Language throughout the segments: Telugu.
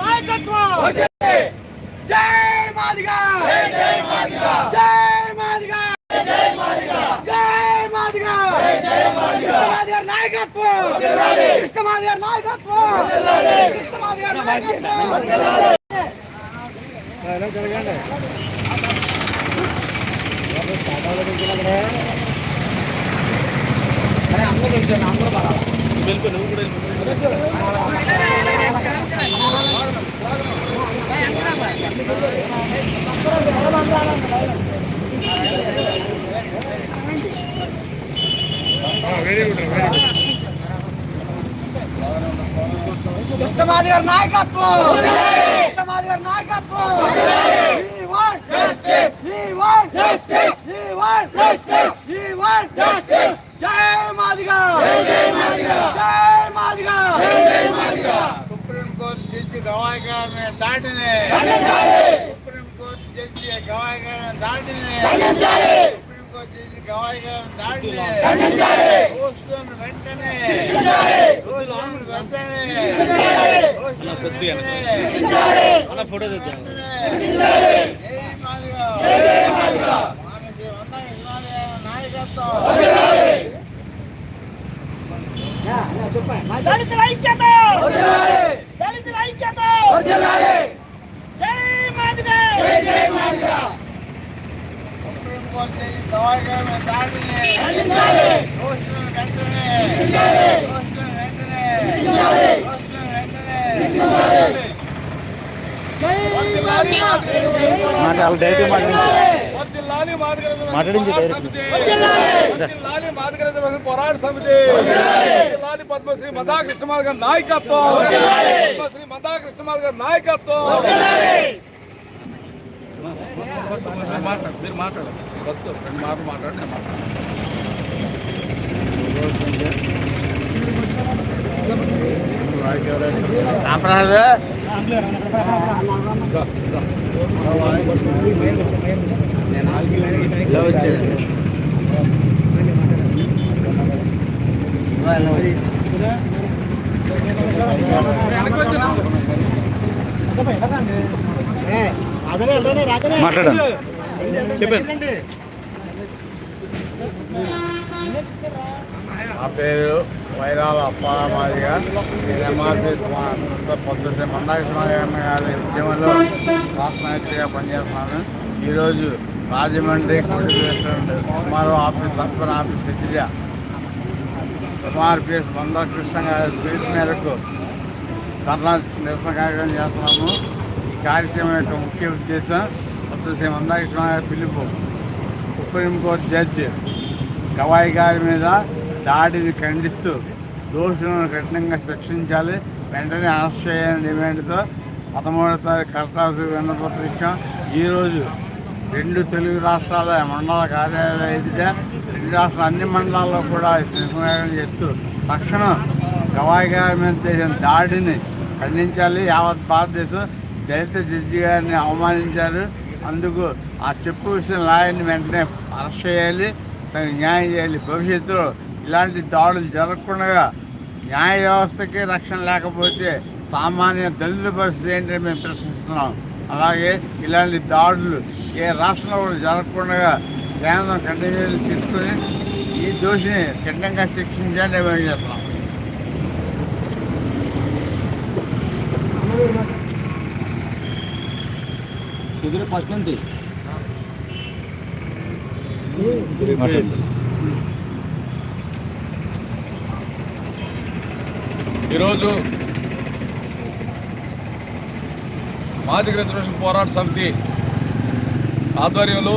నాయకత్వం జై మాదిగా జై మాదిగా జై మాదిగా జై మాదిగా జై మాదిగా జై మాదిగా నాయకత్వం కృష్ణమాదిగారి నాయకత్వం కృష్ణమాదిగారి నాయకత్వం కృష్ణమాదిగారి నాయకత్వం కృష్ణమాదిగారి నాయకత్వం We want justice. We want justice. We want justice. We want justice. జై మాదిగా జై మాదిగా జై మాదిగా జై మాదిగా సుప్రీంకోర్టు జడ్జి గవాయి గారిని దాటిని సుప్రీంకోర్టు జడ్జి గవాయి గారిని దాటిని. సుప్రీంకోర్టు జడ్జి గవాయి గారిని దాటిని దోషులను వెంటనే. దోషులను వెంటనే. ఫోటో తెద్దాం. నాయకత్వం. దళితుల గవాయి గారిని దాటిని దోషులను వెంటనే. దోషులను వెంటనే. దోషులను వెంటనే. మాట్లాడించి పోరాట సమితి. వర్ధిల్లాలి పద్మశ్రీ మదా కృష్ణమాల్ గారి నాయకత్వం. పద్మశ్రీ మదా కృష్ణమాల్ గారి నాయకత్వం. మాట్లాడు. మీరు మాట్లాడండి ఫస్ట్ రెండు మాటలు మాట్లాడి నేను మాట్లాడతాను రామరాజు ఇలా మాట్లాడండి. చెప్పండి. నా పేరు వైరాల అప్పామాదిగా నేను ఎంఆర్పీ పొద్దున్నే మందాకృష్ణ గారి ఉద్యమంలో రాష్ట్ర నాయకుడిగా పనిచేస్తున్నాను ఈరోజు రాజమండ్రి కొడుకు కుమారు ఆఫీస్ సర్పన్ ఆఫీస్ ఎదురుగా ఎంఆర్పిఎస్ మందాకృష్ణ గారి పిలుపు మేరకు ధర్నా నిరసన కార్యక్రమం చేస్తున్నాము. కార్యక్రమం యొక్క ముఖ్య ఉద్దేశం పొద్దున్నే మందాకృష్ణ పిలుపు. సుప్రీంకోర్టు జడ్జి గవాయి గారి మీద దాడిని ఖండిస్తూ దోషులను కఠినంగా శిక్షించాలి. వెంటనే అరెస్ట్ చేయాలని డిమాండ్తో పదమూడో తారీఖు కర్తాసు విన్నపత్రం ఇచ్చాం. ఈరోజు రెండు తెలుగు రాష్ట్రాల మండల కార్యాలయ ఎదుట రెండు రాష్ట్రాల అన్ని మండలాల్లో కూడా నిర్ణయం చేస్తూ తక్షణం గవాయి గారి మీద చేసిన దాడిని ఖండించాలి. యావత్ భారతదేశం దళిత జడ్జి గారిని అవమానించారు. అందుకు ఆ చెప్పు విషయం లాయర్ని వెంటనే అరెస్ట్ చేయాలి. తనకు న్యాయం చేయాలి. భవిష్యత్తులో ఇలాంటి దాడులు జరగకుండా న్యాయ వ్యవస్థకి రక్షణ లేకపోతే సామాన్య దళితుల పరిస్థితి ఏంటని మేము ప్రశ్నిస్తున్నాం. అలాగే ఇలాంటి దాడులు ఏ రాష్ట్రంలో కూడా జరగకుండా కేంద్రం కంటిన్యూలు తీసుకుని ఈ దోషిని కఠినంగా శిక్షించాలని డిమాండ్ చేస్తున్నాం. సుధీర్ ఫస్ట్ నుంచి. మాట్లాడండి ఈరోజు మాదిగ రిజర్వేషన్ పోరాట సమితి ఆధ్వర్యంలో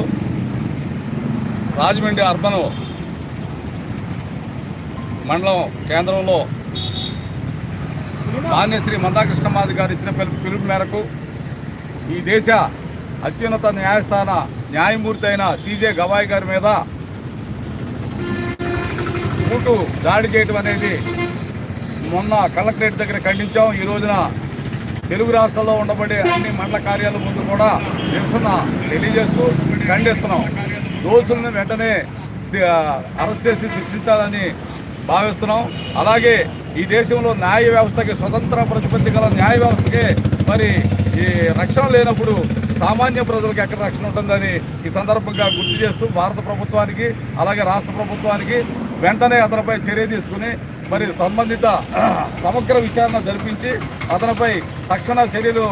రాజమండ్రి అర్బన్ మండలం కేంద్రంలో మాన్యశ్రీ మందాకృష్ణమాది గారు ఇచ్చిన పిలుపు పిలుపు మేరకు ఈ దేశ అత్యున్నత న్యాయస్థాన న్యాయమూర్తి అయిన సీజే గవాయ్ గారి మీద కూటు దాడి చేయడం అనేది మొన్న కలెక్టరేట్ దగ్గర ఖండించాం. ఈ రోజున తెలుగు రాష్ట్రాల్లో ఉండబడే అన్ని మండల కార్యాలయ ముందు కూడా నిరసన తెలియజేస్తూ ఖండిస్తున్నాం. దోషులను వెంటనే అరెస్ట్ చేసి శిక్షించాలని భావిస్తున్నాం. అలాగే ఈ దేశంలో న్యాయ వ్యవస్థకి స్వతంత్ర ప్రతిపత్తి గల న్యాయ వ్యవస్థకి మరి ఈ రక్షణ లేనప్పుడు సామాన్య ప్రజలకు ఎక్కడ రక్షణ ఉంటుందని ఈ సందర్భంగా గుర్తు చేస్తూ భారత ప్రభుత్వానికి అలాగే రాష్ట్ర ప్రభుత్వానికి వెంటనే అతనిపై చర్య తీసుకుని మరి సంబంధిత సమగ్ర విచారణ జరిపించి అతనిపై తక్షణ చర్యలు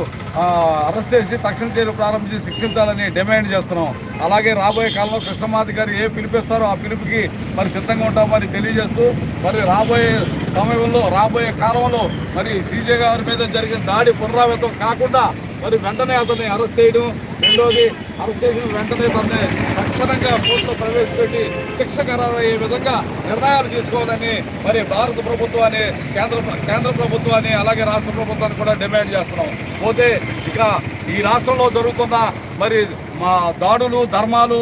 అరెస్ట్ చేసి తక్షణ చర్యలు ప్రారంభించి శిక్షించాలని డిమాండ్ చేస్తున్నాం. అలాగే రాబోయే కాలంలో కృష్ణమాధి గారు ఏ పిలిపిస్తారో ఆ పిలుపుకి మరి సిద్ధంగా ఉంటామని తెలియజేస్తూ మరి రాబోయే సమయంలో రాబోయే కాలంలో మరి సీజే గారి మీద జరిగిన దాడి పునరావృతం కాకుండా మరి వెంటనే అతన్ని అరెస్ట్ చేయడం రెండోది అరెస్ట్ చేసిన వెంటనే తనని తక్షణంగా పోస్టులో ప్రవేశపెట్టి శిక్ష ఖరారయ్యే విధంగా నిర్ణయాలు తీసుకోవాలని మరి భారత ప్రభుత్వాన్ని కేంద్ర కేంద్ర ప్రభుత్వాన్ని అలాగే రాష్ట్ర ప్రభుత్వాన్ని కూడా డిమాండ్ చేస్తున్నాం. పోతే ఇక ఈ రాష్ట్రంలో జరుగుతున్న మరి మా దాడులు ధర్మాలు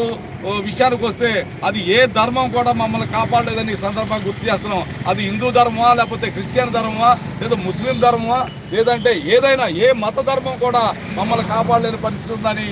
విషయానికి వస్తే అది ఏ ధర్మం కూడా మమ్మల్ని కాపాడలేదని ఈ సందర్భంగా గుర్తు చేస్తున్నాం. అది హిందూ ధర్మమా లేకపోతే క్రిస్టియన్ ధర్మమా లేదా ముస్లిం ధర్మమా? లేదంటే ఏదైనా ఏ మత ధర్మం కూడా మమ్మల్ని కాపాడలేని పరిస్థితి ఉందని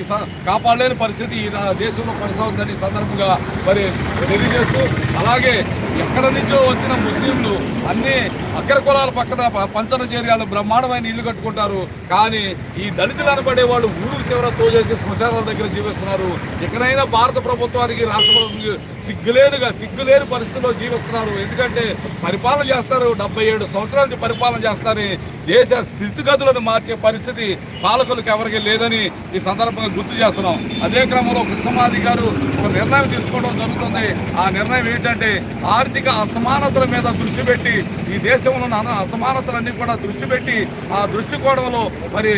కాపాడలేని పరిస్థితి ఈ దేశంలో కొనసాగుతుందని సందర్భంగా మరి తెలియజేస్తూ అలాగే ఎక్కడ నుంచో వచ్చిన ముస్లింలు అన్ని అగ్ర కులాల పక్కన పంచన చేరియాలు బ్రహ్మాండమైన ఇల్లు కట్టుకుంటారు. కానీ ఈ దళితులు అనబడే వాళ్ళు ఊరు చివర తోచేసి శ్మశానాల దగ్గర జీవిస్తున్నారు. ఎక్కడైనా భారత ప్రభుత్వానికి రాష్ట్ర ప్రభుత్వానికి సిగ్గులేనుగా సిగ్గులేని పరిస్థితిలో జీవిస్తున్నారు. ఎందుకంటే పరిపాలన చేస్తారు డెబ్బై ఏడు సంవత్సరాల నుంచి పరిపాలన చేస్తారని దేశ స్థితిగతులను మార్చే పరిస్థితి పాలకులకు ఎవరికి లేదని ఈ సందర్భంగా గుర్తు చేస్తున్నాం. అదే క్రమంలో కృష్ణమాది గారు ఒక నిర్ణయం తీసుకోవడం జరుగుతుంది. ఆ నిర్ణయం ఏంటంటే ఆర్థిక అసమానతల మీద దృష్టి పెట్టి ఈ దేశంలో ఉన్న అసమానతలన్నీ కూడా దృష్టి పెట్టి ఆ దృష్టికోణంలో మరి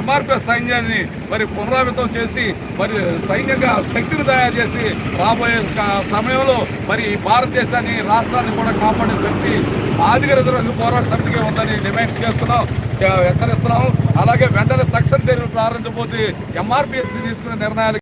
ఎంఆర్పిఎస్ సైన్యాన్ని మరి పునరావితం చేసి మరి సైన్యంగా శక్తిని తయారు చేసి రాబోయే సమయంలో మరి భారతదేశాన్ని రాష్ట్రాన్ని కూడా కాపాడే శక్తి ఆదిగ రిజర్వేషన్ పోరాట సమితిగా ఉందని డిమాండ్ చేస్తున్నాం హెచ్చరిస్తున్నాం. అలాగే వెంటనే తక్షణ చర్యలు ప్రారంభించబోతే ఎంఆర్పిఎస్ తీసుకునే నిర్ణయాలు